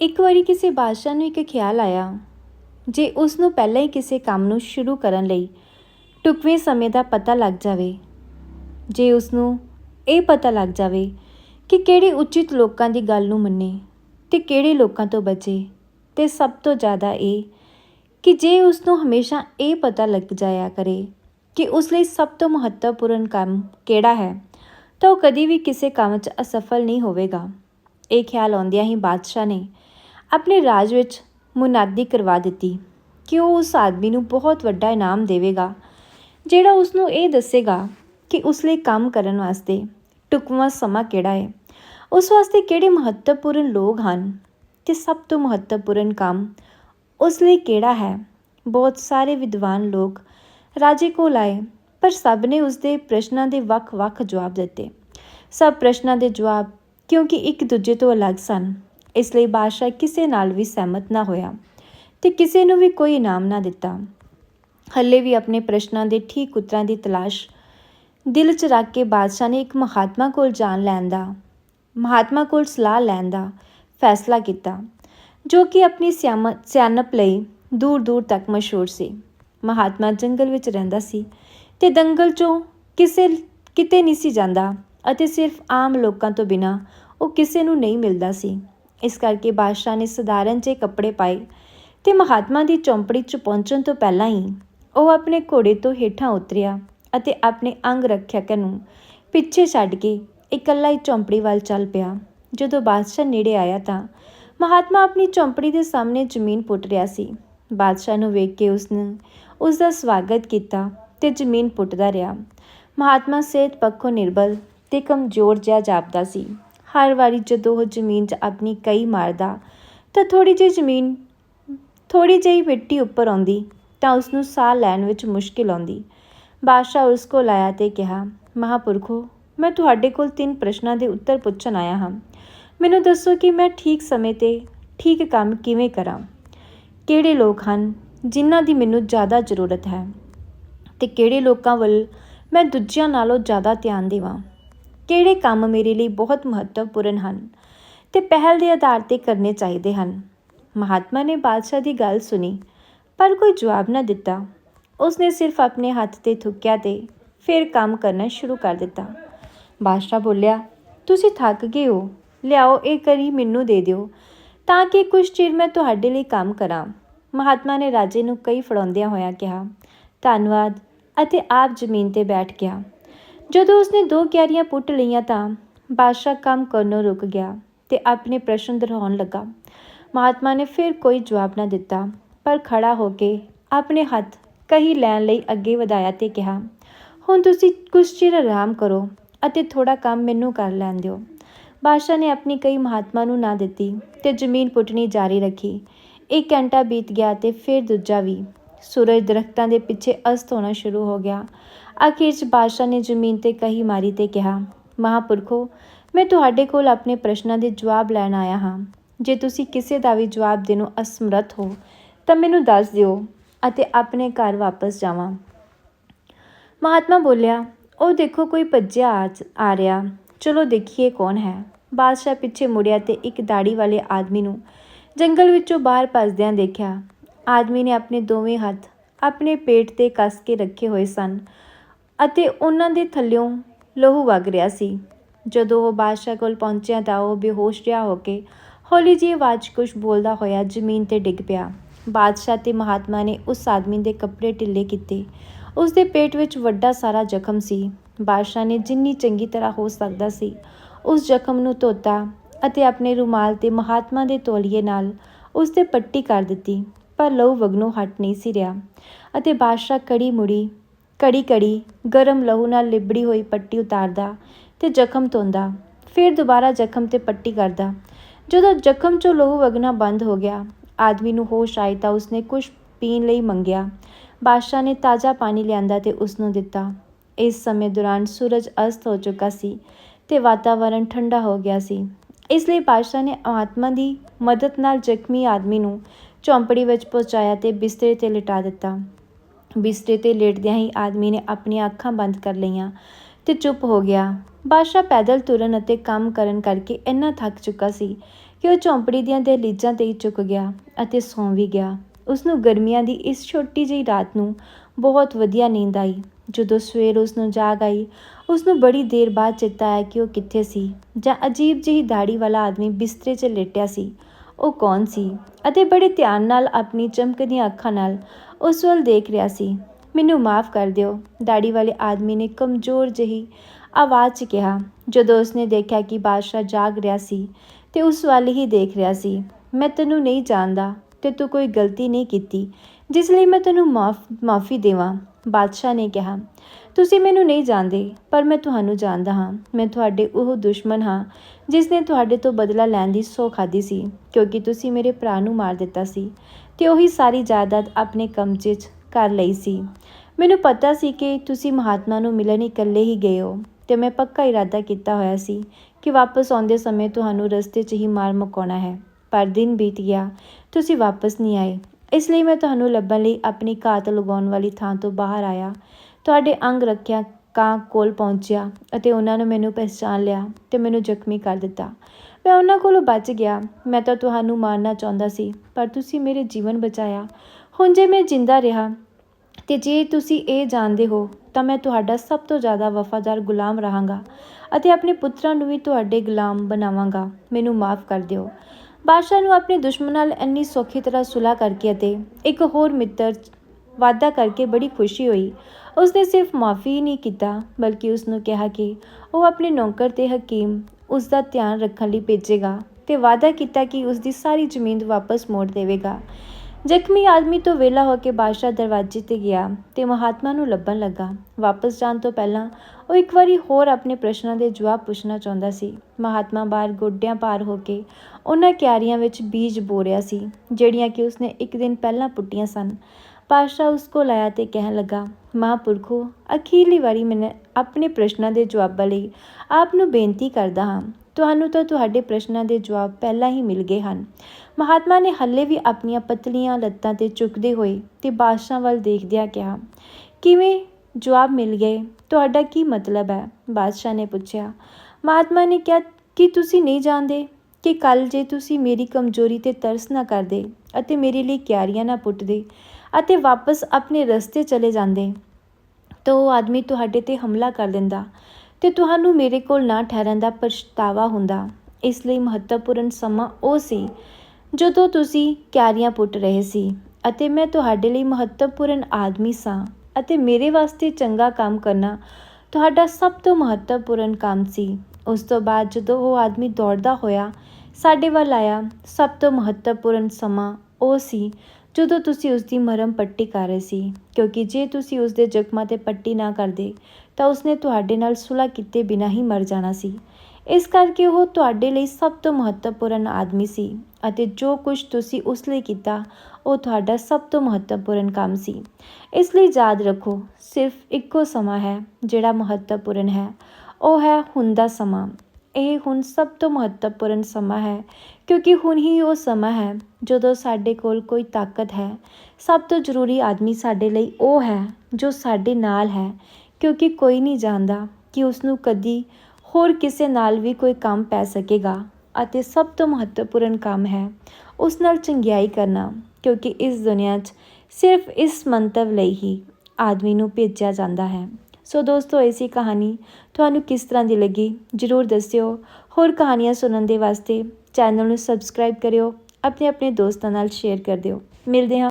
ਇੱਕ ਵਾਰੀ ਕਿਸੇ ਬਾਦਸ਼ਾਹ ਨੂੰ ਇੱਕ ਖਿਆਲ ਆਇਆ ਜੇ ਉਸ ਨੂੰ ਪਹਿਲਾਂ ਹੀ ਕਿਸੇ ਕੰਮ ਨੂੰ ਸ਼ੁਰੂ ਕਰਨ ਲਈ ਟੁਕਵੇਂ ਸਮੇਂ ਦਾ ਪਤਾ ਲੱਗ ਜਾਵੇ, ਜੇ ਉਸ ਨੂੰ ਇਹ ਪਤਾ ਲੱਗ ਜਾਵੇ ਕਿ ਕਿਹੜੇ ਉਚਿਤ ਲੋਕਾਂ ਦੀ ਗੱਲ ਨੂੰ ਮੰਨੇ ਤੇ ਕਿਹੜੇ ਲੋਕਾਂ ਤੋਂ ਬਚੇ, ਤੇ ਸਭ ਤੋਂ ਜ਼ਿਆਦਾ ਇਹ ਕਿ ਜੇ ਉਸ ਨੂੰ ਹਮੇਸ਼ਾ ਇਹ ਪਤਾ ਲੱਗ ਜਾਇਆ ਕਰੇ ਕਿ ਉਸ ਲਈ ਸਭ ਤੋਂ ਮਹੱਤਵਪੂਰਨ ਕੰਮ ਕਿਹੜਾ ਹੈ, ਤਾਂ ਉਹ ਕਦੀ ਵੀ ਕਿਸੇ ਕੰਮ 'ਚ ਅਸਫਲ ਨਹੀਂ ਹੋਵੇਗਾ। ਇਹ ਖਿਆਲ ਆਉਂਦਿਆਂ ਹੀ ਬਾਦਸ਼ਾਹ ਨੇ ਆਪਣੇ ਰਾਜ ਵਿੱਚ ਮੁਨਾਦੀ ਕਰਵਾ ਦਿੱਤੀ ਕਿ ਉਹ ਉਸ ਆਦਮੀ ਨੂੰ ਬਹੁਤ ਵੱਡਾ ਇਨਾਮ ਦੇਵੇਗਾ, ਜਿਹੜਾ ਉਸ ਨੂੰ ਇਹ ਦੱਸੇਗਾ ਕਿ ਉਸ ਲਈ ਕੰਮ ਕਰਨ ਵਾਸਤੇ ਟੁਕਵਾਂ ਸਮਾਂ ਕਿਹੜਾ ਹੈ। ਉਸ ਵਾਸਤੇ ਕਿਹੜੇ ਮਹੱਤਵਪੂਰਨ ਲੋਕ ਹਨ ਤੇ ਸਭ ਤੋਂ ਮਹੱਤਵਪੂਰਨ ਕੰਮ ਉਸ ਲਈ ਕਿਹੜਾ ਹੈ। ਬਹੁਤ ਸਾਰੇ ਵਿਦਵਾਨ ਲੋਕ ਰਾਜੇ ਕੋਲ ਆਏ, ਪਰ ਸਭ ਨੇ ਉਸ ਦੇ ਪ੍ਰਸ਼ਨਾਂ ਦੇ ਵੱਖ-ਵੱਖ ਜਵਾਬ ਦਿੱਤੇ। ਸਭ ਪ੍ਰਸ਼ਨਾਂ ਦੇ ਜਵਾਬ ਕਿਉਂਕਿ ਇੱਕ ਦੂਜੇ ਤੋਂ ਅਲੱਗ ਸਨ। ਇਸ ਲਈ ਬਾਦਸ਼ਾਹ ਕਿਸੇ ਨਾਲ ਵੀ ਸਹਿਮਤ ਨਾ ਹੋਇਆ ਤੇ ਕਿਸੇ ਨੂੰ ਵੀ ਕੋਈ ਇਨਾਮ ਨਾ ਦਿੱਤਾ। ਹੱਲੇ ਵੀ ਆਪਣੇ ਪ੍ਰਸ਼ਨਾਂ ਦੇ ਠੀਕ ਉੱਤਰਾਂ ਦੀ ਤਲਾਸ਼ ਦਿਲ 'ਚ ਰੱਖ ਕੇ ਬਾਦਸ਼ਾਹ ਨੇ ਇੱਕ ਮਹਾਤਮਾ ਕੋਲ ਜਾਣ ਲੈਣ ਦਾ, ਮਹਾਤਮਾ ਕੋਲ ਸਲਾਹ ਲੈਣ ਦਾ ਫੈਸਲਾ ਕੀਤਾ, ਜੋ ਕਿ ਆਪਣੀ ਸਿਆਮ- ਸਿਆਣਪ ਲਈ ਦੂਰ ਦੂਰ ਤੱਕ ਮਸ਼ਹੂਰ ਸੀ। ਮਹਾਤਮਾ ਜੰਗਲ ਵਿੱਚ ਰਹਿੰਦਾ ਸੀ ਤੇ ਦੰਗਲ 'ਚੋਂ ਕਿਸੇ ਕਿਤੇ ਨਹੀਂ ਸੀ ਜਾਂਦਾ ਅਤੇ ਸਿਰਫ ਆਮ ਲੋਕਾਂ ਤੋਂ ਬਿਨਾ ਉਹ ਕਿਸੇ ਨੂੰ ਨਹੀਂ ਮਿਲਦਾ ਸੀ। ਇਸ ਕਰਕੇ ਬਾਦਸ਼ਾਹ ਨੇ ਸਧਾਰਨ ਜਿਹੇ ਕੱਪੜੇ ਪਾਏ ਤੇ ਮਹਾਤਮਾ ਦੀ ਚੌਂਪੜੀ 'ਚ ਪਹੁੰਚਣ ਤੋਂ ਪਹਿਲਾਂ ਹੀ ਉਹ ਆਪਣੇ ਘੋੜੇ ਤੋਂ ਹੇਠਾਂ ਉਤਰਿਆ ਅਤੇ ਆਪਣੇ ਅੰਗ ਰੱਖਿਅਕ ਨੂੰ ਪਿੱਛੇ ਛੱਡ ਕੇ ਇਕੱਲਾ ਹੀ ਚੌਂਪੜੀ ਵੱਲ ਚੱਲ ਪਿਆ। ਜਦੋਂ ਬਾਦਸ਼ਾਹ ਨੇੜੇ ਆਇਆ ਤਾਂ ਮਹਾਤਮਾ ਆਪਣੀ ਚੌਂਪੜੀ ਦੇ ਸਾਹਮਣੇ ਜ਼ਮੀਨ ਪੁੱਟ ਰਿਹਾ ਸੀ। ਬਾਦਸ਼ਾਹ ਨੂੰ ਵੇਖ ਕੇ ਉਸਨੇ ਉਸ ਦਾ ਸਵਾਗਤ ਕੀਤਾ ਤੇ ਜ਼ਮੀਨ ਪੁੱਟਦਾ ਰਿਹਾ। ਮਹਾਤਮਾ ਸਿਹਤ ਪੱਖੋਂ ਨਿਰਬਲ ਤੇ ਕਮਜ਼ੋਰ ਜਿਹਾ ਜਾਪਦਾ ਸੀ। ਹਰ ਵਾਰੀ ਜਦੋਂ ਉਹ ਜ਼ਮੀਨ 'ਚ ਆਪਣੀ ਕਈ ਮਾਰਦਾ, ਤਾਂ ਥੋੜੀ ਜਿਹੀ ਜ਼ਮੀਨ ਥੋੜੀ ਜਿਹੀ ਮਿੱਟੀ ਉੱਪਰ ਆਉਂਦੀ, ਤਾਂ ਉਸ ਨੂੰ ਸਾਹ ਲੈਣ ਵਿੱਚ ਮੁਸ਼ਕਿਲ ਆਉਂਦੀ। ਬਾਦਸ਼ਾਹ ਉਸ ਕੋਲ ਆਇਆ ਤੇ ਕਿਹਾ, ਮਹਾਪੁਰਖੋ, ਮੈਂ ਤੁਹਾਡੇ ਕੋਲ ਤਿੰਨ ਪ੍ਰਸ਼ਨਾਂ ਦੇ ਉੱਤਰ ਪੁੱਛਣ ਆਇਆ ਹਾਂ। ਮੈਨੂੰ ਦੱਸੋ ਕਿ ਮੈਂ ਠੀਕ ਸਮੇਂ ਤੇ ਠੀਕ ਕੰਮ ਕਿਵੇਂ ਕਰਾਂ? ਕਿਹੜੇ ਲੋਕ ਹਨ ਜਿਨ੍ਹਾਂ ਦੀ ਮੈਨੂੰ ਜ਼ਿਆਦਾ ਜ਼ਰੂਰਤ ਹੈ? ਤੇ ਕਿਹੜੇ ਲੋਕਾਂ ਵੱਲ ਮੈਂ ਦੂਜਿਆਂ ਨਾਲੋਂ ਜ਼ਿਆਦਾ ਧਿਆਨ ਦੇਵਾਂ? ਕਿਹੜੇ ਕੰਮ ਮੇਰੇ ਲਈ ਬਹੁਤ ਮਹੱਤਵਪੂਰਨ ਹਨ ਤੇ ਪਹਿਲ ਦੇ ਆਧਾਰ ਤੇ ਕਰਨੇ ਚਾਹੀਦੇ ਹਨ। ਮਹਾਤਮਾ ਨੇ ਬਾਦਸ਼ਾਹ ਦੀ ਗੱਲ ਸੁਣੀ, ਪਰ ਕੋਈ ਜਵਾਬ ਨਾ ਦਿੱਤਾ। ਉਸਨੇ ਸਿਰਫ ਆਪਣੇ ਹੱਥ ਤੇ ਥੁੱਕਿਆ ਤੇ ਫਿਰ ਕੰਮ ਕਰਨਾ ਸ਼ੁਰੂ ਕਰ ਦਿੱਤਾ। ਬਾਦਸ਼ਾਹ ਬੋਲਿਆ, ਤੁਸੀਂ ਥੱਕ ਗਏ ਹੋ। ਲਿਆਓ ਇਹ ਕਰੀ ਮੈਨੂੰ ਦੇ ਦਿਓ, ਤਾਂ ਕਿ ਕੁਝ ਚਿਰ ਮੈਂ ਤੁਹਾਡੇ ਲਈ ਕੰਮ ਕਰਾਂ। ਮਹਾਤਮਾ ਨੇ ਰਾਜੇ ਨੂੰ ਕਈ ਫੜਾਉਂਦਿਆਂ ਹੋਇਆਂ ਕਿਹਾ, ਧੰਨਵਾਦ, ਅਤੇ ਆਪ ਜ਼ਮੀਨ ਤੇ ਬੈਠ ਗਿਆ। ਜਦੋਂ ਉਸਨੇ ਦੋ ਕਿਆਰੀਆਂ ਪੁੱਟ ਲਈਆਂ ਤਾਂ ਬਾਦਸ਼ਾਹ ਕੰਮ ਕਰਨੋਂ ਰੁਕ ਗਿਆ ਤੇ ਆਪਣੇ ਪ੍ਰਸ਼ਨ ਦੁਹਰਾਉਣ ਲੱਗਾ। ਮਹਾਤਮਾ ਨੇ ਫਿਰ ਕੋਈ ਜਵਾਬ ਨਾ ਦਿੱਤਾ, ਪਰ ਖੜਾ ਹੋ ਕੇ ਆਪਣੇ ਹੱਥ ਕਹੀ ਲੈਣ ਲਈ ਅੱਗੇ ਵਧਾਇਆ ਤੇ ਕਿਹਾ, ਹੁਣ ਤੁਸੀਂ ਕੁਝ ਚਿਰ ਆਰਾਮ ਕਰੋ ਅਤੇ ਥੋੜਾ ਕੰਮ ਮੈਨੂੰ ਕਰ ਲੈਣ ਦਿਓ। ਬਾਦਸ਼ਾਹ ਨੇ ਆਪਣੀ ਕਈ ਮਹਾਤਮਾ ਨੂੰ ਨਾ ਦਿੱਤੀ ਤੇ ਜ਼ਮੀਨ ਪੁੱਟਣੀ ਜਾਰੀ ਰੱਖੀ। ਇੱਕ ਘੰਟਾ ਬੀਤ ਗਿਆ ਤੇ ਫਿਰ ਦੂਜਾ ਵੀ ਸੂਰਜ ਦਰਖਤਾਂ ਦੇ ਪਿੱਛੇ ਅਸਤ ਹੋਣਾ ਸ਼ੁਰੂ ਹੋ ਗਿਆ। ਆਖਿਰ 'ਚ ਬਾਦਸ਼ਾਹ ਨੇ ਜ਼ਮੀਨ ਤੇ ਕਹੀ ਮਾਰੀ ਤੇ ਕਿਹਾ, ਮਹਾਪੁਰਖੋ, ਮੈਂ ਤੁਹਾਡੇ ਕੋਲ ਆਪਣੇ ਪ੍ਰਸ਼ਨਾਂ ਦੇ ਜਵਾਬ ਲੈਣ ਆਇਆ ਹਾਂ। ਜੇ ਤੁਸੀਂ ਕਿਸੇ ਦਾ ਵੀ ਜਵਾਬ ਦੇਣੋਂ ਅਸਮਰੱਥ ਹੋ, ਤਾਂ ਮੈਨੂੰ ਦੱਸ ਦਿਓ ਅਤੇ ਆਪਣੇ ਘਰ ਵਾਪਸ ਜਾਵਾਂ। ਮਹਾਤਮਾ ਬੋਲਿਆ, ਉਹ ਦੇਖੋ, ਕੋਈ ਭੱਜਿਆ ਆ ਆ ਰਿਹਾ। ਚਲੋ ਦੇਖੀਏ ਕੌਣ ਹੈ। ਬਾਦਸ਼ਾਹ ਪਿੱਛੇ ਮੁੜਿਆ ਤੇ ਇੱਕ ਦਾੜੀ ਵਾਲੇ ਆਦਮੀ ਨੂੰ ਜੰਗਲ ਵਿੱਚੋਂ ਬਾਹਰ ਭੱਜਦਿਆਂ ਦੇਖਿਆ। ਆਦਮੀ ਨੇ ਆਪਣੇ ਦੋਵੇਂ ਹੱਥ ਆਪਣੇ ਪੇਟ ਤੇ ਕੱਸ ਕੇ ਰੱਖੇ ਹੋਏ ਸਨ ਅਤੇ ਉਹਨਾਂ ਦੇ ਥੱਲਿਓਂ ਲਹੂ ਵਗ ਰਿਹਾ ਸੀ। ਜਦੋਂ ਉਹ ਬਾਦਸ਼ਾਹ ਕੋਲ ਪਹੁੰਚਿਆ ਤਾਂ ਉਹ ਬੇਹੋਸ਼ ਰਿਹਾ ਹੋ ਕੇ ਹੌਲੀ ਜਿਹੀ ਆਵਾਜ਼ ਕੁਝ ਬੋਲਦਾ ਹੋਇਆ ਜ਼ਮੀਨ ਤੇ ਡਿੱਗ ਪਿਆ। ਬਾਦਸ਼ਾਹ ਤੇ ਮਹਾਤਮਾ ਨੇ ਉਸ ਆਦਮੀ ਦੇ ਕੱਪੜੇ ਢਿੱਲੇ ਕੀਤੇ। ਉਸ ਦੇ ਪੇਟ ਵਿੱਚ ਵੱਡਾ ਸਾਰਾ ਜ਼ਖਮ ਸੀ। ਬਾਦਸ਼ਾਹ ਨੇ ਜਿੰਨੀ ਚੰਗੀ ਤਰ੍ਹਾਂ ਹੋ ਸਕਦਾ ਸੀ, ਉਸ ਜ਼ਖਮ ਨੂੰ ਧੋਤਾ ਅਤੇ ਆਪਣੇ ਰੁਮਾਲ ਤੇ ਮਹਾਤਮਾ ਦੇ ਤੌਲੀਏ ਨਾਲ ਉਸ ਤੇ ਪੱਟੀ ਕਰ ਦਿੱਤੀ। ਪਰ ਲਹੂ ਵਗਣੋਂ ਹਟ ਨਹੀਂ ਸੀ ਰਿਹਾ ਅਤੇ ਬਾਦਸ਼ਾਹ ਕੜੀ ਮੁੜੀ, ਕੜੀ ਕੜੀ, ਗਰਮ ਲਹੂ ਨਾਲ ਲਿਬੜੀ ਹੋਈ ਪੱਟੀ ਉਤਾਰਦਾ ਤੇ ਜ਼ਖਮ ਧੋਂਦਾ। ਫਿਰ ਦੁਬਾਰਾ ਜ਼ਖਮ ਤੇ ਪੱਟੀ ਕਰਦਾ। ਜਦੋਂ ਜ਼ਖਮ 'ਚੋਂ ਲਹੂ ਵਗਣਾ ਬੰਦ ਹੋ ਗਿਆ, ਆਦਮੀ ਨੂੰ ਹੋਸ਼ ਆਈ ਤਾਂ ਉਸਨੇ ਕੁਝ ਪੀਣ ਲਈ ਮੰਗਿਆ। ਬਾਦਸ਼ਾਹ ਨੇ ਤਾਜ਼ਾ ਪਾਣੀ ਲਿਆਂਦਾ ਤੇ ਉਸ ਨੂੰ ਦਿੱਤਾ। ਇਸ ਸਮੇਂ ਦੌਰਾਨ ਸੂਰਜ ਅਸਤ ਹੋ ਚੁੱਕਾ ਸੀ ਤੇ ਵਾਤਾਵਰਣ ਠੰਡਾ ਹੋ ਗਿਆ ਸੀ। ਇਸ ਲਈ ਬਾਦਸ਼ਾਹ ਨੇ ਆਤਮਾ ਦੀ ਮਦਦ ਨਾਲ ਜ਼ਖਮੀ ਆਦਮੀ ਨੂੰ ਝੌਂਪੜੀ ਵਿੱਚ ਪਹੁੰਚਾਇਆ ਤੇ ਬਿਸਤਰੇ ਤੇ ਲਿਟਾ ਦਿੱਤਾ। ਬਿਸਤਰੇ ਤੇ ਲੇਟਦਿਆਂ ਹੀ ਆਦਮੀ ਨੇ ਆਪਣੀਆਂ ਅੱਖਾਂ ਬੰਦ ਕਰ ਲਈਆਂ ਤੇ ਚੁੱਪ ਹੋ ਗਿਆ। ਬਾਦਸ਼ਾਹ ਪੈਦਲ ਤੁਰਨ ਅਤੇ ਕੰਮ ਕਰਨ ਕਰਕੇ ਇੰਨਾ ਥੱਕ ਚੁੱਕਾ ਸੀ ਕਿ ਉਹ ਝੌਂਪੜੀ ਦੀਆਂ ਦਹਿਲੀਜਾਂ ਤੇ ਹੀ ਚੁੱਕ ਗਿਆ ਅਤੇ ਸੌਂ ਵੀ ਗਿਆ। ਉਸ ਨੂੰ ਗਰਮੀਆਂ ਦੀ ਇਸ ਛੋਟੀ ਜਿਹੀ ਰਾਤ ਨੂੰ ਬਹੁਤ ਵਧੀਆ ਨੀਂਦ ਆਈ। ਜਦੋਂ ਸਵੇਰ ਉਸ ਨੂੰ ਜਾਗ ਆਈ ਉਸ ਨੂੰ ਬੜੀ ਦੇਰ ਬਾਅਦ ਚੇਤਾ ਆਇਆ ਕਿ ਉਹ ਕਿੱਥੇ ਸੀ ਜਾਂ ਅਜੀਬ ਜਿਹੀ ਦਾੜੀ ਵਾਲਾ ਆਦਮੀ ਬਿਸਤਰੇ 'ਚ ਲੇਟਿਆ ਸੀ। ਉਹ ਕੌਣ ਸੀ? ਅਤੇ ਬੜੇ ਧਿਆਨ ਨਾਲ ਆਪਣੀ ਚਮਕਦੀਆਂ ਅੱਖਾਂ ਨਾਲ ਉਸ ਵੱਲ ਦੇਖ ਰਿਹਾ ਸੀ। ਮੈਨੂੰ ਮਾਫ ਕਰ ਦਿਓ ਦਾੜੀ ਵਾਲੇ ਆਦਮੀ ਨੇ ਕਮਜ਼ੋਰ ਜਿਹੀ ਆਵਾਜ਼ 'ਚ ਕਿਹਾ। ਜਦੋਂ ਉਸਨੇ ਦੇਖਿਆ ਕਿ ਬਾਦਸ਼ਾਹ ਜਾਗ ਰਿਹਾ ਸੀ ਤੇ ਉਸ ਵੱਲ ਹੀ ਦੇਖ ਰਿਹਾ ਸੀ, ਮੈਂ ਤੈਨੂੰ ਨਹੀਂ ਜਾਣਦਾ ਤੇ ਤੂੰ ਕੋਈ ਗਲਤੀ ਨਹੀਂ ਕੀਤੀ, ਜਿਸ ਲਈ ਮੈਂ ਤੈਨੂੰ ਮਾਫ, ਮਾਫੀ ਦੇਵਾਂ। ਬਾਦਸ਼ਾਹ ਨੇ ਕਿਹਾ, ਤੁਸੀਂ ਮੈਨੂੰ ਨਹੀਂ ਜਾਣਦੇ, ਪਰ ਮੈਂ ਤੁਹਾਨੂੰ ਜਾਣਦਾ ਹਾਂ। ਮੈਂ ਤੁਹਾਡੇ ਉਹ ਦੁਸ਼ਮਣ ਹਾਂ, ਜਿਸ ਨੇ ਤੁਹਾਡੇ ਤੋਂ ਬਦਲਾ ਲੈਣ ਦੀ ਸੌ ਖਾਦੀ ਸੀ, ਕਿਉਂਕਿ ਤੁਸੀਂ ਮੇਰੇ ਭਰਾ ਨੂੰ ਮਾਰ ਦਿੱਤਾ ਸੀ ਤੇ ਉਹੀ ਸਾਰੀ ਜਾਇਦਾਦ ਆਪਣੇ ਕਬਜ਼ੇ 'ਚ ਕਰ ਲਈ ਸੀ। ਮੈਨੂੰ ਪਤਾ ਸੀ ਕਿ ਤੁਸੀਂ ਮਹਾਤਮਾ ਨੂੰ ਮਿਲਣ ਇਕੱਲੇ ਹੀ ਗਏ ਹੋ ਤੇ ਮੈਂ ਪੱਕਾ ਇਰਾਦਾ ਕੀਤਾ ਹੋਇਆ ਸੀ ਕਿ ਵਾਪਸ ਆਉਂਦੇ ਸਮੇਂ ਤੁਹਾਨੂੰ ਰਸਤੇ 'ਚ ਹੀ ਮਾਰ ਮੁਕਾਉਣਾ ਹੈ। ਪਰ ਦਿਨ ਬੀਤ ਗਿਆ, ਤੁਸੀਂ ਵਾਪਸ ਨਹੀਂ ਆਏ ਇਸ ਲਈ ਮੈਂ ਤੁਹਾਨੂੰ ਲੱਭਣ ਲਈ ਆਪਣੀ ਘਾਤ ਲਗਾਉਣ ਵਾਲੀ ਥਾਂ ਤੋਂ ਬਾਹਰ ਆਇਆ। ਤੁਹਾਡੇ ਅੰਗ ਰੱਖਿਆ, ਕਾਂ ਕੋਲ ਪਹੁੰਚਿਆ ਅਤੇ ਉਹਨਾਂ ਨੇ ਮੈਨੂੰ ਪਹਿਚਾਨ ਲਿਆ ਤੇ ਮੈਨੂੰ ਜ਼ਖਮੀ ਕਰ ਦਿੱਤਾ। ਮੈਂ ਉਹਨਾਂ ਕੋਲੋਂ ਬਚ ਗਿਆ। ਮੈਂ ਤਾਂ ਤੁਹਾਨੂੰ ਮਾਰਨਾ ਚਾਹੁੰਦਾ ਸੀ, ਪਰ ਤੁਸੀਂ ਮੇਰੇ ਜੀਵਨ ਬਚਾਇਆ। ਹੁਣ ਜੇ ਮੈਂ ਜਿੰਦਾ ਰਿਹਾ ਤੇ ਜੇ ਤੁਸੀਂ ਇਹ ਜਾਣਦੇ ਹੋ, ਤਾਂ ਮੈਂ ਤੁਹਾਡਾ ਸਭ ਤੋਂ ਜ਼ਿਆਦਾ ਵਫਾਦਾਰ ਗੁਲਾਮ ਰਹਾਂਗਾ ਅਤੇ ਆਪਣੇ ਪੁੱਤਰਾਂ ਨੂੰ ਵੀ ਤੁਹਾਡੇ ਗੁਲਾਮ ਬਣਾਵਾਂਗਾ। ਮੈਨੂੰ ਮਾਫ ਕਰ ਦਿਓ। ਬਾਦਸ਼ਾਹ ਨੂੰ ਆਪਣੇ ਦੁਸ਼ਮਣ ਨਾਲ ਇੰਨੀ ਸੌਖੀ ਤਰ੍ਹਾਂ ਸੁਲ੍ਹਾ ਕਰਕੇ ਅਤੇ ਇੱਕ ਹੋਰ ਮਿੱਤਰ ਵਾਅਦਾ ਕਰਕੇ ਬੜੀ ਖੁਸ਼ੀ ਹੋਈ। ਉਸਨੇ ਸਿਰਫ ਮਾਫੀ ਹੀ ਨਹੀਂ ਕੀਤਾ, ਬਲਕਿ ਉਸ ਨੂੰ ਕਿਹਾ ਕਿ ਉਹ ਆਪਣੇ ਨੌਕਰ ਤੇ ਹਕੀਮ ਉਸ ਦਾ ਧਿਆਨ ਰੱਖਣ ਲਈ ਭੇਜੇਗਾ ਤੇ ਵਾਅਦਾ ਕੀਤਾ ਕਿ ਉਸ ਦੀ ਸਾਰੀ ਜ਼ਮੀਨ ਵਾਪਸ ਮੋੜ ਦੇਵੇਗਾ। ਜ਼ਖਮੀ ਆਦਮੀ ਤੋਂ ਵਿਹਲਾ ਹੋ ਕੇ ਬਾਦਸ਼ਾਹ ਦਰਵਾਜ਼ੇ ਤੇ ਗਿਆ ਤੇ ਮਹਾਤਮਾ ਨੂੰ ਲੱਭਣ ਲੱਗਾ। ਵਾਪਸ ਜਾਣ ਤੋਂ ਪਹਿਲਾਂ ਉਹ ਇੱਕ ਵਾਰੀ ਹੋਰ ਆਪਣੇ ਪ੍ਰਸ਼ਨਾਂ ਦੇ ਜਵਾਬ ਪੁੱਛਣਾ ਚਾਹੁੰਦਾ ਸੀ। ਮਹਾਤਮਾ ਬਾਹਰ ਗੋਡਿਆਂ ਪਾਰ ਹੋ ਕੇ ਉਹਨਾਂ ਕਿਆਰੀਆਂ ਵਿੱਚ ਬੀਜ ਬੋ ਰਿਹਾ ਸੀ, ਜਿਹੜੀਆਂ ਕਿ ਉਸਨੇ ਇੱਕ ਦਿਨ ਪਹਿਲਾਂ ਪੁੱਟੀਆਂ ਸਨ। ਪਾਤਸ਼ਾਹ ਉਸ ਕੋਲ ਆਇਆ ਤੇ ਕਹਿਣ ਲੱਗਾ, ਮਹਾਂਪੁਰਖੋ, ਅਖੀਰਲੀ ਵਾਰੀ ਮੈਂ ਆਪਣੇ ਪ੍ਰਸ਼ਨਾਂ ਦੇ ਜਵਾਬਾਂ ਲਈ ਆਪ ਨੂੰ ਬੇਨਤੀ ਕਰਦਾ ਹਾਂ ਤੁਹਾਨੂੰ ਤਾਂ ਤੁਹਾਡੇ ਪ੍ਰਸ਼ਨਾਂ ਦੇ ਜਵਾਬ ਪਹਿਲਾਂ ਹੀ ਮਿਲ ਗਏ ਹਨ। ਮਹਾਤਮਾ ਨੇ ਹੱਲੇ ਵੀ ਆਪਣੀਆਂ ਪਤਲੀਆਂ ਲੱਤਾਂ ਤੇ ਝੁਕਦੇ ਹੋਏ ਤੇ ਬਾਦਸ਼ਾਹ ਵੱਲ ਦੇਖਦਿਆਂ ਕਿਹਾ, ਕਿਵੇਂ ਜਵਾਬ ਮਿਲ ਗਏ? ਤੁਹਾਡਾ ਕੀ ਮਤਲਬ ਹੈ? ਬਾਦਸ਼ਾਹ ਨੇ ਪੁੱਛਿਆ, ਮਹਾਤਮਾ ਨੇ ਕਿਹਾ ਕਿ ਤੁਸੀਂ ਨਹੀਂ ਜਾਣਦੇ ਕਿ ਕੱਲ ਜੇ ਤੁਸੀਂ ਮੇਰੀ ਕਮਜ਼ੋਰੀ ਤੇ ਤਰਸ ਨਾ ਕਰਦੇ ਅਤੇ ਮੇਰੇ ਲਈ ਕਿਆਰੀਆਂ ਨਾ ਪੁੱਟਦੇ ਅਤੇ ਵਾਪਸ ਆਪਣੇ ਰਸਤੇ ਚਲੇ ਜਾਂਦੇ, ਤਾਂ ਉਹ ਆਦਮੀ ਤੁਹਾਡੇ ਤੇ ਹਮਲਾ ਕਰ ਦਿੰਦਾ। ਤੇ ਤੁਹਾਨੂੰ ਮੇਰੇ ਕੋਲ ਨਾ ਠਹਿਰਨ ਦਾ ਪਛਤਾਵਾ ਹੁੰਦਾ। ਇਸ ਲਈ ਮਹੱਤਵਪੂਰਨ ਸਮਾਂ ਉਹ ਸੀ, ਜਦੋਂ ਤੁਸੀਂ ਕਿਆਰੀਆਂ ਪੁੱਟ ਰਹੇ ਸੀ ਅਤੇ ਮੈਂ ਤੁਹਾਡੇ ਲਈ ਮਹੱਤਵਪੂਰਨ ਆਦਮੀ ਸਾਂ ਅਤੇ ਮੇਰੇ ਵਾਸਤੇ ਚੰਗਾ ਕੰਮ ਕਰਨਾ ਤੁਹਾਡਾ ਸਭ ਤੋਂ ਮਹੱਤਵਪੂਰਨ ਕੰਮ ਸੀ। ਉਸ ਤੋਂ ਬਾਅਦ ਜਦੋਂ ਉਹ ਆਦਮੀ ਦੌੜਦਾ ਹੋਇਆ ਸਾਡੇ ਵੱਲ ਆਇਆ, ਸਭ ਤੋਂ ਮਹੱਤਵਪੂਰਨ ਸਮਾਂ ਉਹ ਸੀ, ਜਦੋਂ ਤੁਸੀਂ ਉਸ ਦੀ ਮਰਮ ਪੱਟੀ ਕਰ ਰਹੇ ਸੀ, ਕਿਉਂਕਿ ਜੇ ਤੁਸੀਂ ਉਸ ਦੇ ਜ਼ਖਮਾਂ ਤੇ ਪੱਟੀ ਨਾ ਕਰਦੇ ਤਾਂ ਉਸਨੇ ਤੁਹਾਡੇ ਨਾਲ ਸੁਲ੍ਹਾ ਕੀਤੇ ਬਿਨਾਂ ਹੀ ਮਰ ਜਾਣਾ ਸੀ। ਇਸ ਕਰਕੇ ਉਹ ਤੁਹਾਡੇ ਲਈ ਸਭ ਤੋਂ ਮਹੱਤਵਪੂਰਨ ਆਦਮੀ ਸੀ ਅਤੇ ਜੋ ਕੁਝ ਤੁਸੀਂ ਉਸ ਲਈ ਕੀਤਾ, ਉਹ ਤੁਹਾਡਾ ਸਭ ਤੋਂ ਮਹੱਤਵਪੂਰਨ ਕੰਮ ਸੀ। ਇਸ ਲਈ ਯਾਦ ਰੱਖੋ, ਸਿਰਫ ਇੱਕੋ ਸਮਾਂ ਹੈ ਜਿਹੜਾ ਮਹੱਤਵਪੂਰਨ ਹੈ। ਉਹ ਹੈ ਹੁਣ ਦਾ ਸਮਾਂ। ਇਹ ਹੁਣ ਸਭ ਤੋਂ ਮਹੱਤਵਪੂਰਨ ਸਮਾਂ ਹੈ, ਕਿਉਂਕਿ ਹੁਣ ਹੀ ਉਹ ਸਮਾਂ ਹੈ ਜਦੋਂ ਸਾਡੇ ਕੋਲ ਕੋਈ ਤਾਕਤ ਹੈ। ਸਭ ਤੋਂ ਜ਼ਰੂਰੀ ਆਦਮੀ ਸਾਡੇ ਲਈ ਉਹ ਹੈ ਜੋ ਸਾਡੇ ਨਾਲ ਹੈ ਕਿਉਂਕਿ ਕੋਈ ਨਹੀਂ ਜਾਣਦਾ ਕਿ ਉਸ ਨੂੰ ਕਦੀ ਹੋਰ ਕਿਸੇ ਨਾਲ ਵੀ ਕੋਈ ਕੰਮ ਪੈ ਸਕੇਗਾ ਅਤੇ ਸਭ ਤੋਂ ਮਹੱਤਵਪੂਰਨ ਕੰਮ ਹੈ ਉਸ ਨਾਲ ਚੰਗਿਆਈ ਕਰਨਾ, ਕਿਉਂਕਿ ਇਸ ਦੁਨੀਆ 'ਚ ਸਿਰਫ ਇਸ ਮੰਤਵ ਲਈ ਹੀ ਆਦਮੀ ਨੂੰ ਭੇਜਿਆ ਜਾਂਦਾ ਹੈ। ਸੋ ਦੋਸਤੋ ਐਸੀ ਕਹਾਣੀ। ਤੁਹਾਨੂੰ ਕਿਸ ਤਰ੍ਹਾਂ ਦੀ ਲੱਗੀ? ਜਰੂਰ ਦੱਸਿਓ। ਹੋਰ ਕਹਾਣੀਆਂ ਸੁਣਨ ਦੇ ਵਾਸਤੇ ਚੈਨਲ ਨੂੰ ਸਬਸਕ੍ਰਾਈਬ ਕਰਿਓ ਆਪਣੇ ਆਪਣੇ ਦੋਸਤਾਂ ਨਾਲ ਸ਼ੇਅਰ ਕਰ ਦਿਓ। ਮਿਲਦੇ ਹਾਂ।